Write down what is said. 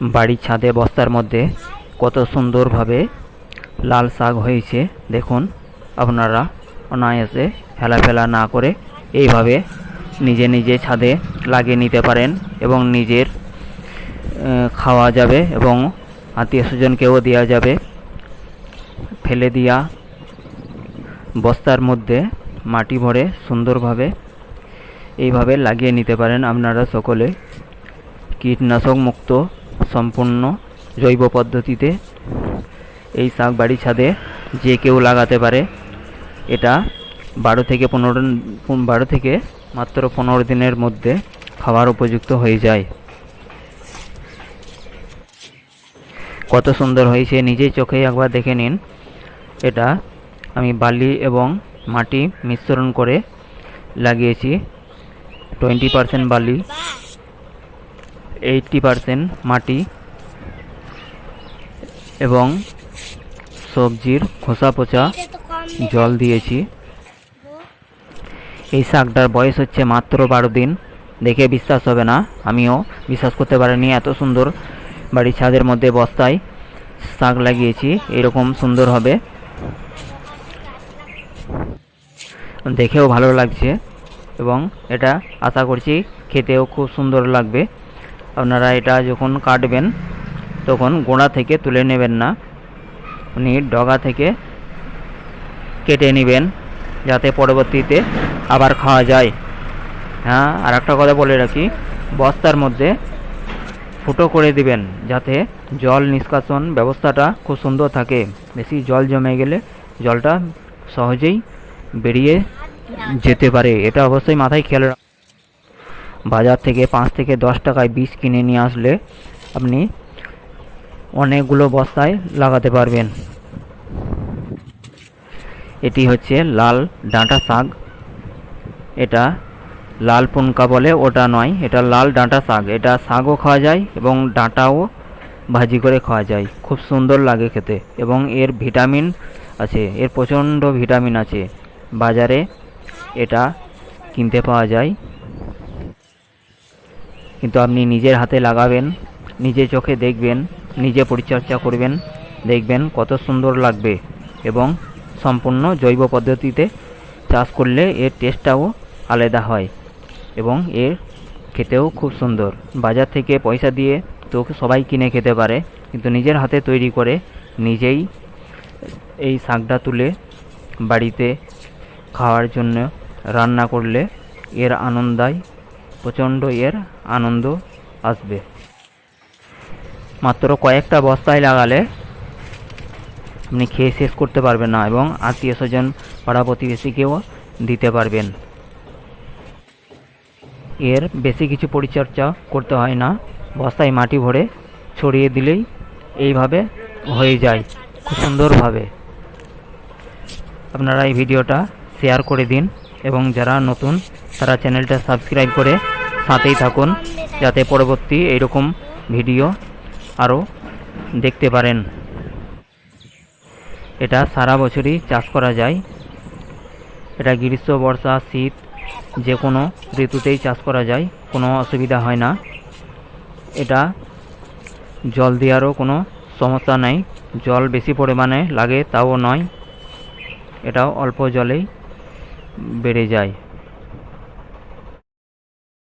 বাড়ির ছাদে বস্তার মধ্যে কত সুন্দরভাবে লাল শাক হয়েছে। দেখুন, আপনারা অনায়াসে ফেলা ফেলা না করে এইভাবে নিজে নিজে ছাদে লাগিয়ে নিতে পারেন এবং নিজের খাওয়া যাবে এবং আত্মীয় স্বজনকেও দেওয়া যাবে। ফেলে দিয়া বস্তার মধ্যে মাটি ভরে সুন্দরভাবে এইভাবে লাগিয়ে নিতে পারেন। আপনারা সকলে কীটনাশক মুক্ত সম্পূর্ণ জৈব পদ্ধতিতে এই শাক বাড়ি ছাদে যে কেউ লাগাতে পারে। এটা বারো থেকে পনেরো বারো থেকে মাত্র পনেরো দিনের মধ্যে খাওয়ার উপযুক্ত হয়ে যায়। কত সুন্দর হয়েছে, নিজেই চোখে একবার দেখে নিন। এটা আমি বালি এবং মাটি মিশ্রণ করে লাগিয়েছি। টোয়েন্টি পারসেন্ট বালি। এইটটি পারসেন্ট মাটি এবং সবজির খোসা পচা জল দিয়েছি। এই শাকটার বয়স হচ্ছে মাত্র বারো দিন। দেখে বিশ্বাস হবে না। আমিও বিশ্বাস করতে পারিনি এত সুন্দর বাড়ির ছাদের মধ্যে বস্তায় শাক লাগিয়েছি। এরকম সুন্দর হবে। দেখেও ভালো লাগছে এবং এটা আশা করছি খেতেও খুব সুন্দর লাগবে। আপনারা এটা যখন কাটবেন, তখন গোড়া থেকে তুলে নেবেন না। উনি ডগা থেকে কেটে নেবেন, যাতে পরবর্তীতে আবার খাওয়া যায়। হ্যাঁ আর একটা কথা বলে রাখি, বস্তার মধ্যে ফুটো করে দিবেন, যাতে জল নিষ্কাশন ব্যবস্থাটা খুব সুন্দর থাকে। বেশি জল জমে গেলে জলটা সহজেই বেরিয়ে যেতে পারে। এটা অবশ্যই মাথায় খেয়াল রাখ বাজার থেকে পাঁচ থেকে দশ টাকায় বীজ কিনে নিয়ে আসলে আপনি অনেকগুলো বস্তায় লাগাতে পারবেন। এটি হচ্ছে লাল ডাঁটা শাক। এটা লাল পুনকা বলে, ওটা নয়, এটা লাল ডাঁটা শাক। এটা শাকও খাওয়া যায় এবং ডাঁটাও ভাজি করে খাওয়া যায়। খুব সুন্দর লাগে খেতে এবং এর ভিটামিন আছে, এর প্রচণ্ড ভিটামিন আছে। বাজারে এটা কিনতে পাওয়া যায়। কিন্তু আপনি নিজের হাতে লাগাবেন নিজে চোখে দেখবেন, নিজে পরিচর্যা করবেন, দেখবেন কত সুন্দর লাগবে এবং সম্পূর্ণ জৈব পদ্ধতিতে চাষ করলে এর টেস্টটাও আলাদা হয় এবং এর খেতেও খুব সুন্দর। বাজার থেকে পয়সা দিয়ে তো সবাই কিনে খেতে পারে, কিন্তু নিজের হাতে তৈরি করে নিজেই এই শাকটা তুলে বাড়িতে খাওয়ার জন্য রান্না করলে এর আনন্দায় প্রচণ্ড এর আনন্দ আসবে। মাত্র কয়েকটা বস্তায় লাগালে আপনি খেয়ে শেষ করতে পারবেন না এবং আত্মীয় স্বজন, পাড়া প্রতিবেশীকেও দিতে পারবেন। এর বেশি কিছু পরিচর্যা করতে হয় না। বস্তায় মাটি ভরে ছড়িয়ে দিলেই এইভাবে হয়ে যায়, খুব সুন্দরভাবে। আপনারা এই ভিডিওটা শেয়ার করে দিন। এবং যারা নতুন, তারা চ্যানেলটা সাবস্ক্রাইব করে সাথেই থাকুন, যাতে পরবর্তী এইরকম ভিডিও আরও দেখতে পারেন। এটা সারা বছরই চাষ করা যায়। এটা গ্রীষ্ম, বর্ষা, শীত যে কোনো ঋতুতেই চাষ করা যায়, কোনো অসুবিধা হয় না। এটা জল দেওয়ারও কোনো সমস্যা নাই। জল বেশি পরিমাণে লাগে তাও নয়। এটাও অল্প জলেই বেড়ে যায়।